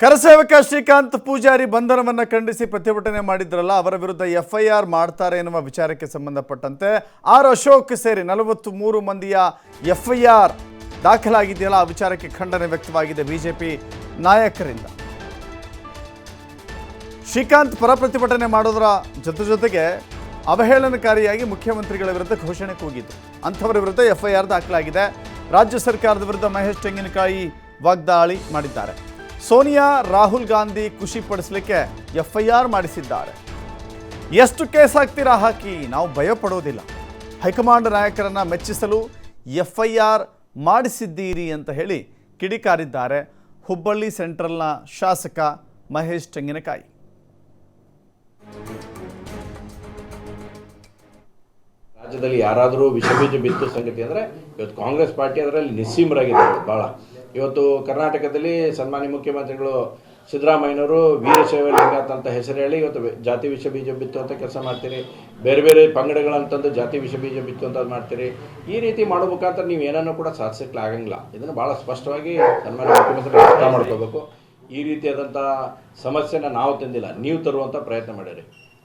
ಕರಸೇವಕ ಶ್ರೀಕಾಂತ್ ಪೂಜಾರಿ ಬಂಧನವನ್ನು ಖಂಡಿಸಿ ಪ್ರತಿಭಟನೆ ಮಾಡಿದ್ರಲ್ಲ, ಅವರ ವಿರುದ್ಧ ಎಫ್ಐಆರ್ ಮಾಡ್ತಾರೆ ಎನ್ನುವ ವಿಚಾರಕ್ಕೆ ಸಂಬಂಧಪಟ್ಟಂತೆ ಆರ್ ಅಶೋಕ್ ಸೇರಿ ನಲವತ್ತು ಮೂರು ಮಂದಿಯ ಎಫ್ಐಆರ್ ದಾಖಲಾಗಿದೆಯಲ್ಲ, ಆ ವಿಚಾರಕ್ಕೆ ಖಂಡನೆ ವ್ಯಕ್ತವಾಗಿದೆ ಬಿಜೆಪಿ ನಾಯಕರಿಂದ. ಶ್ರೀಕಾಂತ್ ಪರ ಪ್ರತಿಭಟನೆ ಮಾಡೋದರ ಜೊತೆ ಜೊತೆಗೆ ಅವಹೇಳನಕಾರಿಯಾಗಿ ಮುಖ್ಯಮಂತ್ರಿಗಳ ವಿರುದ್ಧ ಘೋಷಣೆ ಕೂಗಿದ್ದು ಅಂಥವರ ವಿರುದ್ಧ ಎಫ್ಐಆರ್ ದಾಖಲಾಗಿದೆ. ರಾಜ್ಯ ಸರ್ಕಾರದ ವಿರುದ್ಧ ಮಹೇಶ್ ತೆಂಗಿನಕಾಯಿ ವಾಗ್ದಾಳಿ ಮಾಡಿದ್ದಾರೆ. ಸೋನಿಯಾ, ರಾಹುಲ್ ಗಾಂಧಿ ಖುಷಿ ಪಡಿಸಲಿಕ್ಕೆ ಎಫ್ಐಆರ್ ಮಾಡಿಸಿದ್ದಾರೆ. ಎಷ್ಟು ಕೇಸ್ ಹಾಕ್ತೀರಾ ಹಾಕಿ ನಾವು ಭಯ ಪಡೋದಿಲ್ಲ. ಹೈಕಮಾಂಡ್ ನಾಯಕರನ್ನು ಮೆಚ್ಚಿಸಲು ಎಫ್ಐಆರ್ ಮಾಡಿಸಿದ್ದೀರಿ ಅಂತ ಹೇಳಿ ಕಿಡಿಕಾರಿದ್ದಾರೆ ಹುಬ್ಬಳ್ಳಿ ಸೆಂಟ್ರಲ್ನ ಶಾಸಕ ಮಹೇಶ್ ತೆಂಗಿನಕಾಯಿ. ರಾಜ್ಯದಲ್ಲಿ ಯಾರಾದರೂ ವಿಷಬೀಜ ಬಿತ್ತು ಸಂಗತಿ ಅಂದರೆ ಇವತ್ತು ಕಾಂಗ್ರೆಸ್ ಪಾರ್ಟಿ ಅದರಲ್ಲಿ ನಿಸ್ಸೀಮರಾಗಿದ್ದಾರೆ ಭಾಳ ಇವತ್ತು ಕರ್ನಾಟಕದಲ್ಲಿ ಸನ್ಮಾನ್ಯ ಮುಖ್ಯಮಂತ್ರಿಗಳು ಸಿದ್ದರಾಮಯ್ಯನವರು ವೀರಶೈವ ಲಿಂಗಾಯತ ಅಂತ ಹೆಸರು ಹೇಳಿ ಇವತ್ತು ಜಾತಿ ವಿಷ ಬೀಜ ಬಿತ್ತು ಅಂತ ಕೆಲಸ ಮಾಡ್ತೀರಿ. ಬೇರೆ ಬೇರೆ ಪಂಗಡಗಳಂತಂದು ಜಾತಿ ವಿಷ ಬೀಜ ಬಿತ್ತು ಅಂತ ಮಾಡ್ತೀರಿ. ಈ ರೀತಿ ಮಾಡಬೇಕಂತ ನೀವು ಏನನ್ನು ಕೂಡ ಸಾಧಿಸಕ್ಕೆ ಆಗಂಗಿಲ್ಲ. ಇದನ್ನು ಭಾಳ ಸ್ಪಷ್ಟವಾಗಿ ಸನ್ಮಾನ್ಯ ಮುಖ್ಯಮಂತ್ರಿ ಅರ್ಥ ಮಾಡ್ಕೋಬೇಕು. ಈ ರೀತಿಯಾದಂಥ ಸಮಸ್ಯೆನ ನಾವು ತಂದಿಲ್ಲ. ನೀವು ತರುವಂಥ ಪ್ರಯತ್ನ ಮಾಡಿರಿ.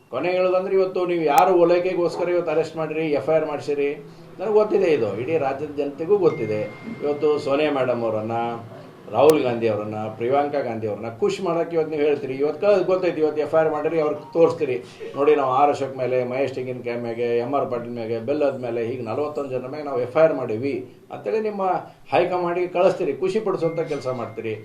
ಕೊನೆಗೆ ಹೇಳೋದಂದ್ರೆ ಇವತ್ತು ನೀವು ಯಾರು ಓಲೈಕೆಗೋಸ್ಕರ ಇವತ್ತು ಅರೆಸ್ಟ್ ಮಾಡಿರಿ ಎಫ್ ಐ ಆರ್ ಮಾಡಿಸಿರಿ? ನನಗೆ ಗೊತ್ತಿದೆ ಇದು. ಇಡೀ ರಾಜ್ಯದ ಜನತೆಗೂ ಗೊತ್ತಿದೆ. ಇವತ್ತು ಸೋನಿಯಾ ಮೇಡಮ್ ಅವರನ್ನು ರಾಹುಲ್ ಗಾಂಧಿ ಅವರನ್ನು, ಪ್ರಿಯಾಂಕಾ ಗಾಂಧಿ ಅವ್ರನ್ನ ಖುಷಿ ಮಾಡೋಕ್ಕೆ ಇವತ್ತು ನೀವು ಹೇಳ್ತೀರಿ. ಇವತ್ತು ಕಳ್ ಗೊತ್ತೈತಿ ಇವತ್ತು ಎಫ್ ಐ ಆರ್ ಮಾಡಿರಿ ಅವ್ರಿಗೆ ತೋರಿಸ್ತೀರಿ. ನೋಡಿ ನಾವು ಆರ್ ಅಶೋಕ್ ಮೇಲೆ, ಮಹೇಶ್ ಟೆಂಗಿನಕಾಯಿ ಮೇಲೆ ಎಂ ಆರ್ ಪಾಟೀಲ್ ಮೇಲೆ ಬೆಲ್ಲದ ಮೇಲೆ ಹೀಗೆ ನಲವತ್ತೊಂದು ಜನ ಮೇಲೆ ನಾವು ಎಫ್ ಐ ಆರ್ ಮಾಡೀವಿ. ಅಂತೇಳಿ ನಿಮ್ಮ ಹೈಕಮಾಂಡಿಗೆ ಕಳಿಸ್ತೀರಿ, ಖುಷಿ ಪಡಿಸುವಂಥ ಕೆಲಸ ಮಾಡ್ತೀರಿ.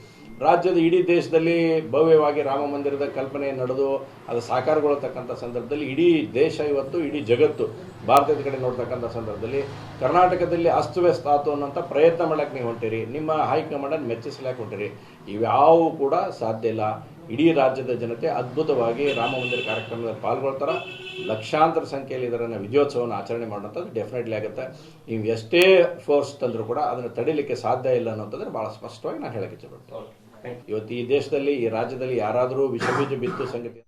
ರಾಜ್ಯದ ಇಡೀ ದೇಶದಲ್ಲಿ ಭವ್ಯವಾಗಿ ರಾಮ ಮಂದಿರದ ಕಲ್ಪನೆ ನಡೆದು, ಅದು ಸಾಕಾರಗೊಳ್ಳತಕ್ಕಂಥ ಸಂದರ್ಭದಲ್ಲಿ ಇಡೀ ದೇಶ ಇವತ್ತು, ಇಡೀ ಜಗತ್ತು ಭಾರತದ ಕಡೆ ನೋಡ್ತಕ್ಕಂಥ ಸಂದರ್ಭದಲ್ಲಿ ಕರ್ನಾಟಕದಲ್ಲಿ ಅಸ್ತವ್ಯಸ್ತ ಆತು ಅನ್ನೋಂಥ ಪ್ರಯತ್ನ ಮಾಡೋಕ್ಕೆ ನೀವು ಹೊಂಟಿರಿ. ನಿಮ್ಮ ಹೈಕಮಾಂಡನ್ನು ಮೆಚ್ಚಿಸಲಾಕೆ ಹೊಂಟಿರಿ. ಇವ್ಯಾವು ಕೂಡ ಸಾಧ್ಯ ಇಲ್ಲ. ಇಡೀ ರಾಜ್ಯದ ಜನತೆ ಅದ್ಭುತವಾಗಿ ರಾಮ ಮಂದಿರ ಕಾರ್ಯಕ್ರಮದಲ್ಲಿ ಪಾಲ್ಗೊಳ್ತಾರೆ. ಲಕ್ಷಾಂತರ ಸಂಖ್ಯೆಯಲ್ಲಿ ಇದರನ್ನು ವಿಜಯೋತ್ಸವವನ್ನು ಆಚರಣೆ ಮಾಡೋಂಥದ್ದು ಡೆಫಿನೆಟ್ಲಿ ಆಗುತ್ತೆ. ನೀವು ಎಷ್ಟೇ ಫೋರ್ಸ್ ತಂದರೂ ಕೂಡ ಅದನ್ನು ತಡಿಲಿಕ್ಕೆ ಸಾಧ್ಯ ಇಲ್ಲ ಅನ್ನೋಂಥದ್ರೆ ಭಾಳ ಸ್ಪಷ್ಟವಾಗಿ ನಾನು ಹೇಳಕ್ಕೆ ಇಷ್ಟಪಡ್ತೀನಿ ಇವತ್ತು ಈ ದೇಶದಲ್ಲಿ ಈ ರಾಜ್ಯದಲ್ಲಿ ಯಾರಾದರೂ ವಿಷಬೀಜ ಬಿತ್ತು ಸಂಗತಿ